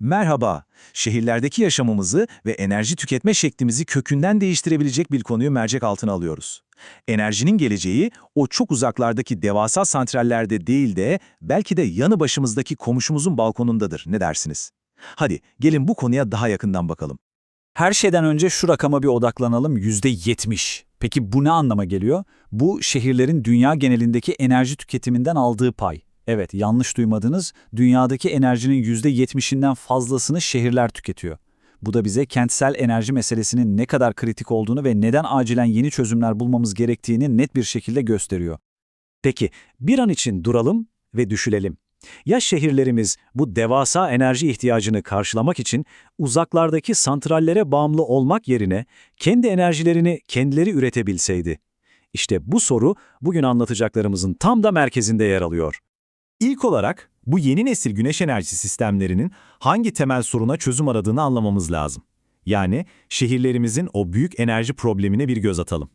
Merhaba. Şehirlerdeki yaşamımızı ve enerji tüketme şeklimizi kökünden değiştirebilecek bir konuyu mercek altına alıyoruz. Enerjinin geleceği o çok uzaklardaki devasa santrallerde değil de belki de yanı başımızdaki komşumuzun balkonundadır. Ne dersiniz? Hadi gelin bu konuya daha yakından bakalım. Her şeyden önce şu rakama bir odaklanalım %70. Peki bu ne anlama geliyor? Bu şehirlerin dünya genelindeki enerji tüketiminden aldığı pay. Evet yanlış duymadınız, dünyadaki enerjinin %70'inden fazlasını şehirler tüketiyor. Bu da bize kentsel enerji meselesinin ne kadar kritik olduğunu ve neden acilen yeni çözümler bulmamız gerektiğini net bir şekilde gösteriyor. Peki bir an için duralım ve düşünelim. Ya şehirlerimiz bu devasa enerji ihtiyacını karşılamak için uzaklardaki santrallere bağımlı olmak yerine kendi enerjilerini kendileri üretebilseydi? İşte bu soru bugün anlatacaklarımızın tam da merkezinde yer alıyor. İlk olarak bu yeni nesil güneş enerji sistemlerinin hangi temel soruna çözüm aradığını anlamamız lazım. Yani şehirlerimizin o büyük enerji problemine bir göz atalım.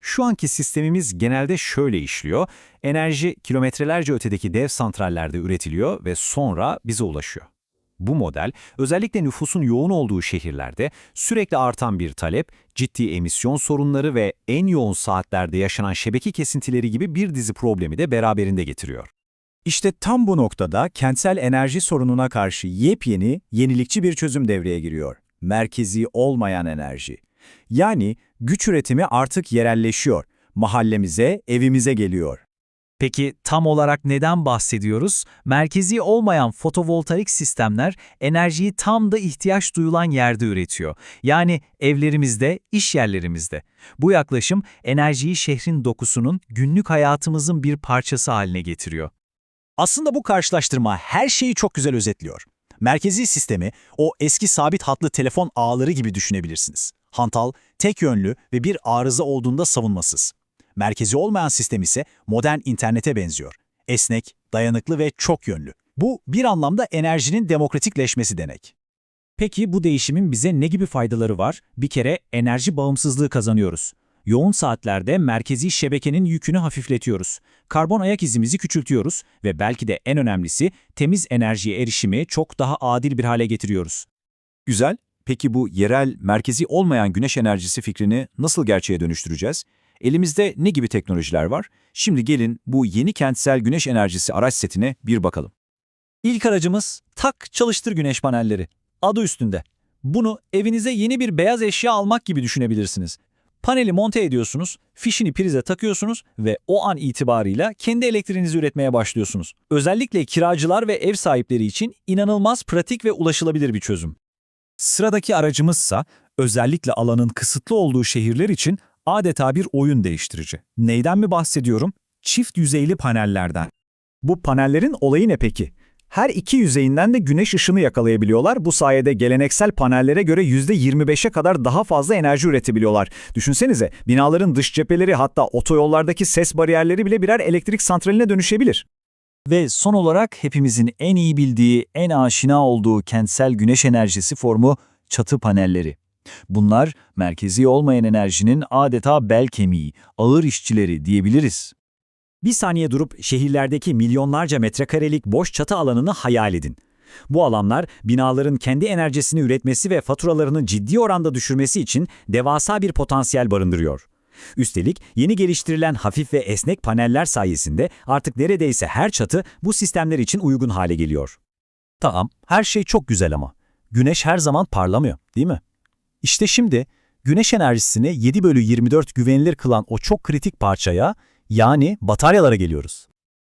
Şu anki sistemimiz genelde şöyle işliyor. Enerji kilometrelerce ötedeki dev santrallerde üretiliyor ve sonra bize ulaşıyor. Bu model özellikle nüfusun yoğun olduğu şehirlerde sürekli artan bir talep, ciddi emisyon sorunları ve en yoğun saatlerde yaşanan şebeke kesintileri gibi bir dizi problemi de beraberinde getiriyor. İşte tam bu noktada kentsel enerji sorununa karşı yepyeni, yenilikçi bir çözüm devreye giriyor. Merkezi olmayan enerji. Yani güç üretimi artık yerelleşiyor. Mahallemize, evimize geliyor. Peki tam olarak neden bahsediyoruz? Merkezi olmayan fotovoltaik sistemler enerjiyi tam da ihtiyaç duyulan yerde üretiyor. Yani evlerimizde, iş yerlerimizde. Bu yaklaşım enerjiyi şehrin dokusunun, günlük hayatımızın bir parçası haline getiriyor. Aslında bu karşılaştırma her şeyi çok güzel özetliyor. Merkezi sistemi o eski sabit hatlı telefon ağları gibi düşünebilirsiniz. Hantal, tek yönlü ve bir arıza olduğunda savunmasız. Merkezi olmayan sistem ise modern internete benziyor. Esnek, dayanıklı ve çok yönlü. Bu bir anlamda enerjinin demokratikleşmesi demek. Peki bu değişimin bize ne gibi faydaları var? Bir kere enerji bağımsızlığı kazanıyoruz. Yoğun saatlerde merkezi şebekenin yükünü hafifletiyoruz. Karbon ayak izimizi küçültüyoruz ve belki de en önemlisi temiz enerjiye erişimi çok daha adil bir hale getiriyoruz. Güzel. Peki bu yerel, merkezi olmayan güneş enerjisi fikrini nasıl gerçeğe dönüştüreceğiz? Elimizde ne gibi teknolojiler var? Şimdi gelin bu yeni kentsel güneş enerjisi araç setine bir bakalım. İlk aracımız tak çalıştır güneş panelleri. Adı üstünde. Bunu evinize yeni bir beyaz eşya almak gibi düşünebilirsiniz. Paneli monte ediyorsunuz, fişini prize takıyorsunuz ve o an itibarıyla kendi elektriğinizi üretmeye başlıyorsunuz. Özellikle kiracılar ve ev sahipleri için inanılmaz pratik ve ulaşılabilir bir çözüm. Sıradaki aracımızsa özellikle alanın kısıtlı olduğu şehirler için adeta bir oyun değiştirici. Neyden mi bahsediyorum? Çift yüzeyli panellerden. Bu panellerin olayı ne peki? Her iki yüzeyinden de güneş ışını yakalayabiliyorlar. Bu sayede geleneksel panellere göre %25'e kadar daha fazla enerji üretebiliyorlar. Düşünsenize binaların dış cepheleri hatta otoyollardaki ses bariyerleri bile birer elektrik santraline dönüşebilir. Ve son olarak hepimizin en iyi bildiği, en aşina olduğu kentsel güneş enerjisi formu çatı panelleri. Bunlar merkezi olmayan enerjinin adeta bel kemiği, ağır işçileri diyebiliriz. Bir saniye durup şehirlerdeki milyonlarca metrekarelik boş çatı alanını hayal edin. Bu alanlar binaların kendi enerjisini üretmesi ve faturalarını ciddi oranda düşürmesi için devasa bir potansiyel barındırıyor. Üstelik yeni geliştirilen hafif ve esnek paneller sayesinde artık neredeyse her çatı bu sistemler için uygun hale geliyor. Tamam, her şey çok güzel ama güneş her zaman parlamıyor, değil mi? İşte şimdi güneş enerjisini 7 bölü 24 güvenilir kılan o çok kritik parçaya yani bataryalara geliyoruz.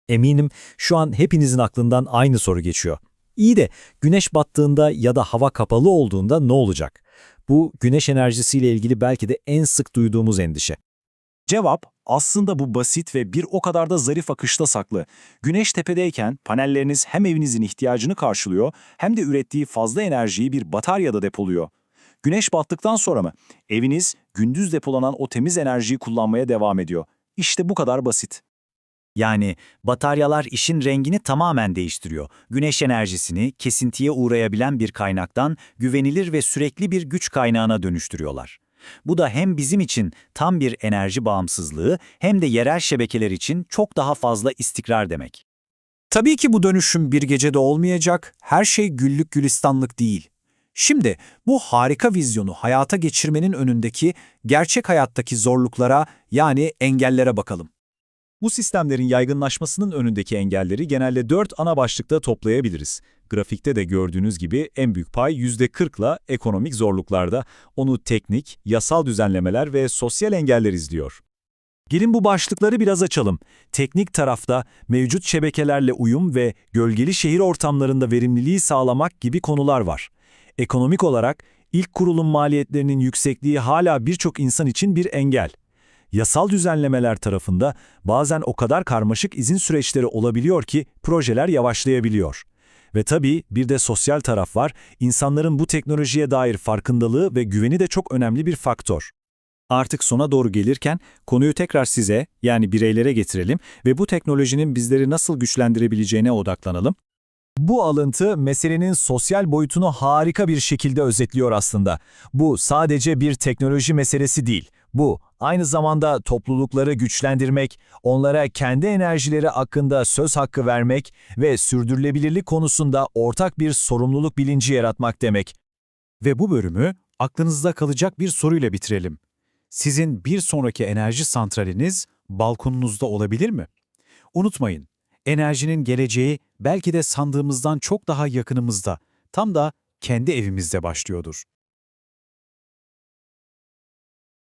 Eminim şu an hepinizin aklından aynı soru geçiyor. İyi de güneş battığında ya da hava kapalı olduğunda ne olacak? Bu güneş enerjisiyle ilgili belki de en sık duyduğumuz endişe. Cevap aslında bu basit ve bir o kadar da zarif akışta saklı. Güneş tepedeyken panelleriniz hem evinizin ihtiyacını karşılıyor hem de ürettiği fazla enerjiyi bir bataryada depoluyor. Güneş battıktan sonra mı? Eviniz gündüz depolanan o temiz enerjiyi kullanmaya devam ediyor. İşte bu kadar basit. Yani bataryalar işin rengini tamamen değiştiriyor. Güneş enerjisini kesintiye uğrayabilen bir kaynaktan güvenilir ve sürekli bir güç kaynağına dönüştürüyorlar. Bu da hem bizim için tam bir enerji bağımsızlığı hem de yerel şebekeler için çok daha fazla istikrar demek. Tabii ki bu dönüşüm bir gecede olmayacak, her şey güllük gülistanlık değil. Şimdi bu harika vizyonu hayata geçirmenin önündeki gerçek hayattaki zorluklara yani engellere bakalım. Bu sistemlerin yaygınlaşmasının önündeki engelleri genelde dört ana başlıkta toplayabiliriz. Grafikte de gördüğünüz gibi en büyük pay %40'la ekonomik zorluklarda, onu teknik, yasal düzenlemeler ve sosyal engeller izliyor. Gelin bu başlıkları biraz açalım. Teknik tarafta mevcut şebekelerle uyum ve gölgeli şehir ortamlarında verimliliği sağlamak gibi konular var. Ekonomik olarak ilk kurulum maliyetlerinin yüksekliği hala birçok insan için bir engel. Yasal düzenlemeler tarafında bazen o kadar karmaşık izin süreçleri olabiliyor ki projeler yavaşlayabiliyor. Ve tabii bir de sosyal taraf var, insanların bu teknolojiye dair farkındalığı ve güveni de çok önemli bir faktör. Artık sona doğru gelirken konuyu tekrar size yani bireylere getirelim ve bu teknolojinin bizleri nasıl güçlendirebileceğine odaklanalım. Bu alıntı meselenin sosyal boyutunu harika bir şekilde özetliyor aslında. Bu sadece bir teknoloji meselesi değil. Bu aynı zamanda toplulukları güçlendirmek, onlara kendi enerjileri hakkında söz hakkı vermek ve sürdürülebilirlik konusunda ortak bir sorumluluk bilinci yaratmak demek. Ve bu bölümü aklınızda kalacak bir soruyla bitirelim. Sizin bir sonraki enerji santraliniz balkonunuzda olabilir mi? Unutmayın, enerjinin geleceği belki de sandığımızdan çok daha yakınımızda, tam da kendi evimizde başlıyordur.